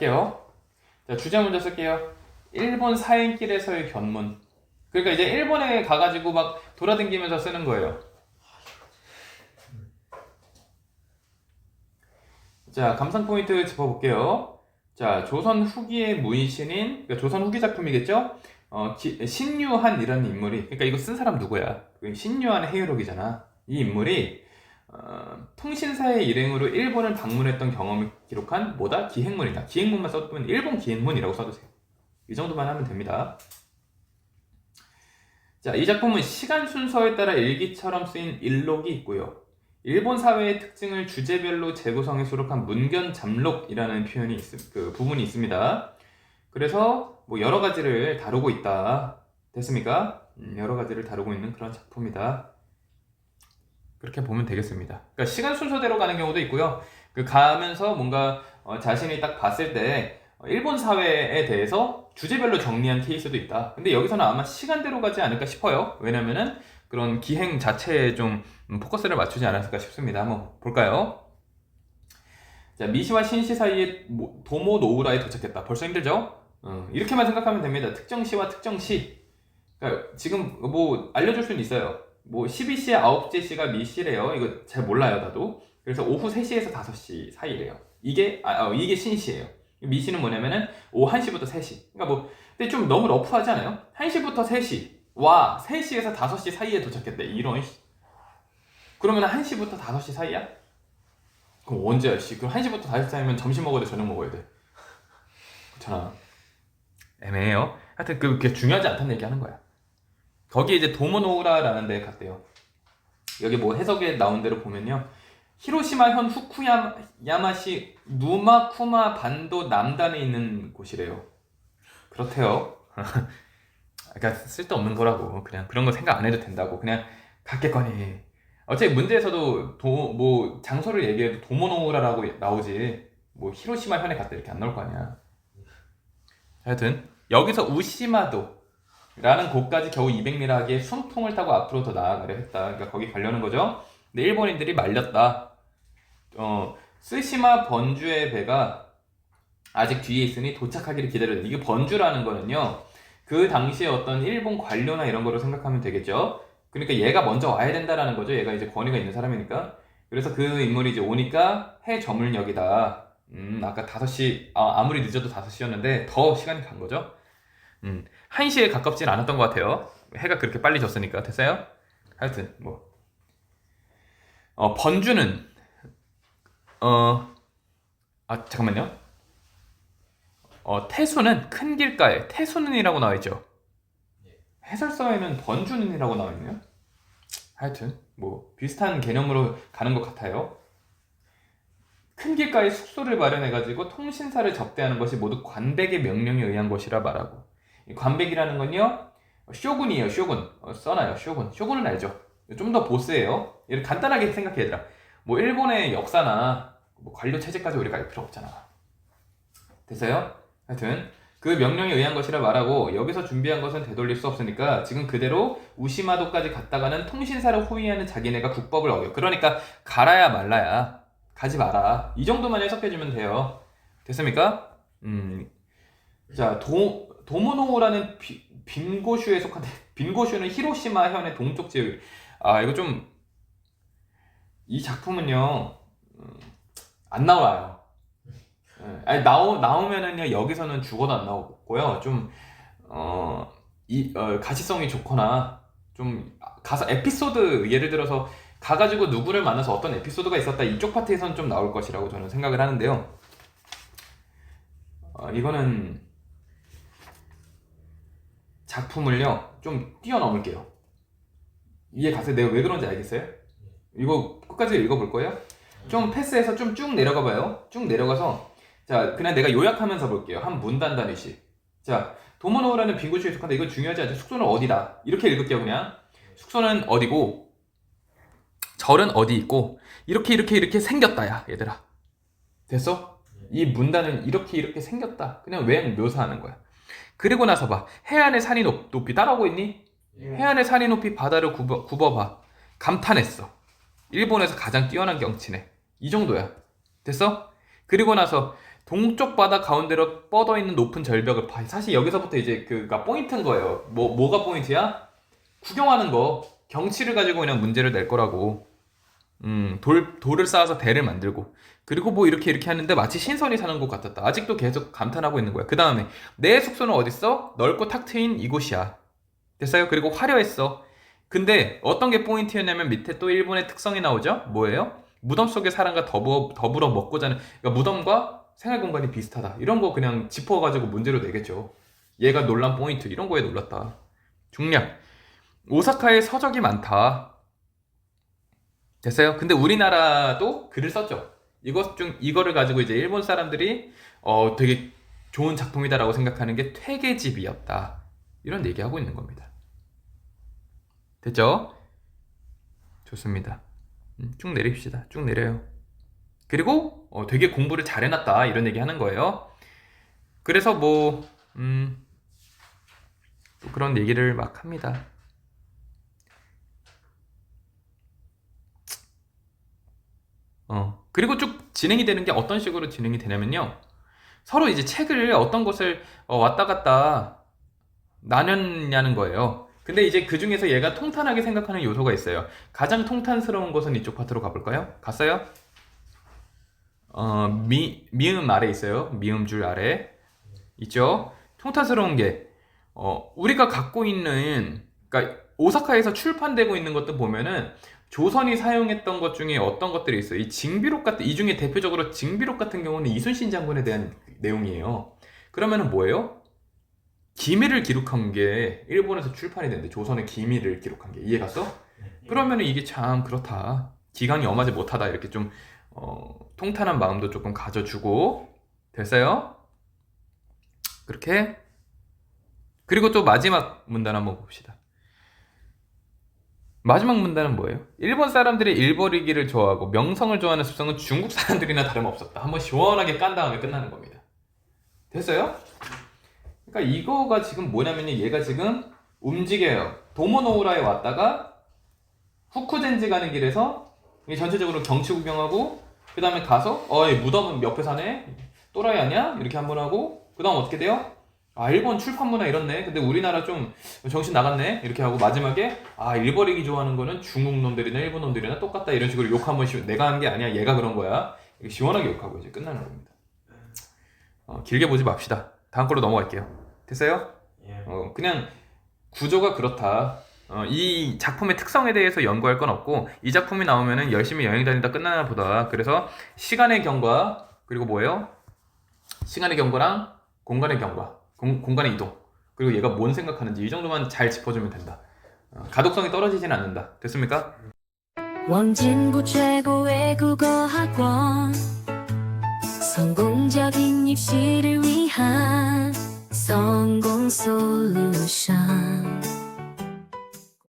할게요. 자, 주제 먼저 쓸게요. 일본 사행길에서의 견문. 그러니까 이제 일본에 가가지고 막 돌아다니면서 쓰는 거예요. 자, 감상 포인트 짚어볼게요. 자, 조선 후기의 무인신인, 그러니까 조선 후기 작품이겠죠? 어, 기- 신유한이라는 인물이, 그러니까 이거 쓴 사람 누구야? 그 신유한의 해유록이잖아. 이 인물이 어, 통신사의 일행으로 일본을 방문했던 경험을 기록한 뭐다? 기행문이다. 기행문만 써두면 일본 기행문이라고 써주세요. 이 정도만 하면 됩니다. 자, 이 작품은 시간 순서에 따라 일기처럼 쓰인 일록이 있고요. 일본 사회의 특징을 주제별로 재구성해 수록한 문견 잠록이라는 표현이 있, 그 부분이 있습니다. 그래서 뭐 여러 가지를 다루고 있다. 됐습니까? 음, 여러 가지를 다루고 있는 그런 작품이다. 그렇게 보면 되겠습니다. 그러니까 시간 순서대로 가는 경우도 있고요. 그 가면서 뭔가 어, 자신이 딱 봤을 때 어, 일본 사회에 대해서 주제별로 정리한 케이스도 있다. 근데 여기서는 아마 시간대로 가지 않을까 싶어요. 왜냐면은 그런 기행 자체에 좀 음, 포커스를 맞추지 않았을까 싶습니다. 한번 볼까요? 자, 미시와 신시 사이에 모- 도모 노우라에 도착했다. 벌써 힘들죠? 어, 이렇게만 생각하면 됩니다. 특정 시와 특정 시. 그러니까 지금 뭐 알려줄 수는 있어요. 뭐 12시에 9시 시가 미시래요. 이거 잘 몰라요, 나도. 그래서 오후 3시에서 5시 사이래요. 이게 아, 어, 이게 신시예요. 미시는 뭐냐면은 오후 1시부터 3시. 그러니까 뭐 근데 좀 너무 러프하지 않아요? 1시부터 3시. 와, 3시에서 5시 사이에 도착했대. 이런 씨. 그러면 1시부터 5시 사이야? 그럼 언제야, 씨? 그럼 1시부터 5시 사이면 점심 먹어야 돼, 저녁 먹어야 돼. 그렇잖아. 애매해요. 하여튼 그- 그게 중요하지 않다는 얘기 하는 거야. 거기에 이제 도모노우라라는 데 갔대요. 여기 뭐 해석에 나온 대로 보면요. 히로시마 현 후쿠야마시 누마쿠마 반도 남단에 있는 곳이래요. 그렇대요. 그러니까 쓸데없는 거라고. 그냥 그런 거 생각 안 해도 된다고. 그냥 갔겠거니. 어차피 문제에서도 도, 뭐 장소를 얘기해도 도모노우라라고 나오지. 뭐 히로시마 현에 갔다 이렇게 안 나올 거 아니야. 하여튼 여기서 우시마도 라는 곳까지 겨우 200미라하게 순풍을 타고 앞으로 더 나아가려 했다. 그러니까 거기 가려는 거죠. 근데 일본인들이 말렸다. 어, 스시마 번주의 배가 아직 뒤에 있으니 도착하기를 기다려야 돼. 이게 번주라는 거는요. 그 당시에 어떤 일본 관료나 이런 거로 생각하면 되겠죠. 그러니까 얘가 먼저 와야 된다라는 거죠. 얘가 이제 권위가 있는 사람이니까. 그래서 그 인물이 이제 오니까 해 저물역이다. 음, 아까 5시, 아, 아무리 늦어도 5시였는데 더 시간이 간 거죠. 음, 1시에 가깝진 않았던 것 같아요. 해가 그렇게 빨리 졌으니까. 됐어요? 하여튼, 뭐. 어, 번주는, 어, 아, 잠깐만요. 어, 태수는 큰 길가에 태수는이라고 나와 있죠. 해설서에는 번주는이라고 나와 있네요. 하여튼, 뭐, 비슷한 개념으로 가는 것 같아요. 큰 길가에 숙소를 마련해가지고 통신사를 접대하는 것이 모두 관백의 명령에 의한 것이라 말하고 이 관백이라는 건요 쇼군이에요 쇼군 어, 써놔요 쇼군 쇼군은 알죠 좀 더 보스예요 얘를 간단하게 생각해 얘들아 뭐 일본의 역사나 뭐 관료 체제까지 우리가 알 필요 없잖아 됐어요? 하여튼 그 명령에 의한 것이라 말하고 여기서 준비한 것은 되돌릴 수 없으니까 지금 그대로 우시마도까지 갔다가는 통신사를 호위하는 자기네가 국법을 어겨 그러니까 갈아야 말라야 가지 마라. 이 정도만 해석해주면 돼요. 됐습니까? 음. 자, 도, 도모노우라는 비- 빈고슈에 속한데, 빈고슈는 히로시마 현의 동쪽 지역. 아, 이거 좀, 이 작품은요, 음, 안 나와요. 예, 아니, 나오, 나오면은요, 여기서는 죽어도 안 나오고요. 좀, 어, 이, 어, 가시성이 좋거나, 좀, 가서 에피소드, 예를 들어서, 가가지고 누구를 만나서 어떤 에피소드가 있었다 이쪽 파트에선 좀 나올 것이라고 저는 생각을 하는데요. 어, 이거는 작품을요 좀 뛰어넘을게요. 이해 가세요? 내가 왜 그런지 알겠어요? 이거 끝까지 읽어볼 거예요? 좀 패스해서 좀 쭉 내려가 봐요. 쭉 내려가서 자 그냥 내가 요약하면서 볼게요. 한 문단 단위씩. 자 도모노우라는 빈구슈에 속한데 이거 중요하지 않죠? 숙소는 어디다? 이렇게 읽을게요 그냥. 숙소는 어디고 절은 어디 있고 이렇게 이렇게 이렇게 생겼다야 얘들아 됐어? 이 문단은 이렇게 이렇게 생겼다 그냥 왜 묘사하는 거야 그리고 나서 봐 해안의 산이 높, 높이 따라오고 있니? 해안의 산이 높이 바다를 굽어, 굽어봐 감탄했어 일본에서 가장 뛰어난 경치네 이 정도야 됐어? 그리고 나서 동쪽 바다 가운데로 뻗어 있는 높은 절벽을 봐. 사실 여기서부터 이제 그가 포인트인 거예요. 뭐 뭐가 포인트야? 구경하는 거. 경치를 가지고 그냥 문제를 낼 거라고. 음, 돌 돌을 쌓아서 배를 만들고 그리고 뭐 이렇게 이렇게 하는데 마치 신선이 사는 곳 같았다. 아직도 계속 감탄하고 있는 거야. 그 다음에 내 숙소는 어딨어? 넓고 탁 트인 이곳이야. 됐어요? 그리고 화려했어. 근데 어떤 게 포인트였냐면 밑에 또 일본의 특성이 나오죠? 뭐예요? 무덤 속의 사람과 더불어, 더불어 먹고 자는 그러니까 무덤과 생활 공간이 비슷하다. 이런 거 그냥 짚어가지고 문제로 내겠죠. 얘가 놀란 포인트 이런 거에 놀랐다. 중략 오사카에 서적이 많다. 됐어요? 근데 우리나라도 글을 썼죠. 이것 중 이거를 가지고 이제 일본 사람들이 어 되게 좋은 작품이다라고 생각하는 게 퇴계집이었다. 이런 얘기하고 있는 겁니다. 됐죠? 좋습니다. 음, 쭉 내립시다. 쭉 내려요. 그리고 어, 되게 공부를 잘 해놨다 이런 얘기 하는 거예요. 그래서 뭐 음, 또 그런 얘기를 막 합니다. 어 그리고 쭉 진행이 되는 게 어떤 식으로 진행이 되냐면요. 서로 이제 책을 어떤 것을 어, 왔다 갔다 나눴냐는 거예요. 근데 이제 그 중에서 얘가 통탄하게 생각하는 요소가 있어요. 가장 통탄스러운 것은 이쪽 파트로 가볼까요? 갔어요? 어, 미, 미음 아래 있어요. 미음 줄 아래. 있죠? 통탄스러운 게, 어, 우리가 갖고 있는, 그러니까 오사카에서 출판되고 있는 것도 보면은 조선이 사용했던 것 중에 어떤 것들이 있어요. 이 징비록 같은, 이 중에 대표적으로 징비록 같은 경우는 이순신 장군에 대한 내용이에요. 그러면은 뭐예요? 기밀을 기록한 게 일본에서 출판이 됐는데 조선의 기밀을 기록한 게 이해 갔어? 그러면은 이게 참 그렇다. 기강이 엄하지 못하다. 이렇게 좀 어, 통탄한 마음도 조금 가져주고 됐어요? 그렇게 그리고 또 마지막 문단 한번 봅시다. 마지막 문단은 뭐예요? 일본 사람들이 일버리기를 좋아하고 명성을 좋아하는 습성은 중국 사람들이나 다름없었다. 한번 시원하게 깐 다음에 끝나는 겁니다. 됐어요? 그러니까 이거가 지금 뭐냐면요. 얘가 지금 움직여요. 도모노우라에 왔다가 후쿠젠지 가는 길에서 전체적으로 경치 구경하고 그 다음에 가서 어이 무덤은 옆에 사네 또라이 아니야? 이렇게 한번 하고 그 다음 어떻게 돼요? 아 일본 출판 문화 이렇네 근데 우리나라 좀 정신 나갔네 이렇게 하고 마지막에 아 일버리기 좋아하는 거는 중국 놈들이나 일본 놈들이나 똑같다 이런 식으로 욕 한 번씩 내가 한 게 아니야 얘가 그런 거야 이렇게 시원하게 욕하고 이제 끝나는 겁니다 어, 길게 보지 맙시다 다음 걸로 넘어갈게요 됐어요? 예. 어, 그냥 구조가 그렇다. 어, 이 작품의 특성에 대해서 연구할 건 없고 이 작품이 나오면은 열심히 여행 다니다 끝나나 보다. 그래서 시간의 경과 그리고 뭐예요? 시간의 경과랑 공간의 경과, 공, 공 간의 이동 그리고 얘가 뭔 생각하는지 이 정도만 잘 짚어주면 된다. 어, 가독성이 떨어지진 않는다. 됐습니까? 원진구 최고의 국어학원 성공적인 입시를 위한 성공 솔루션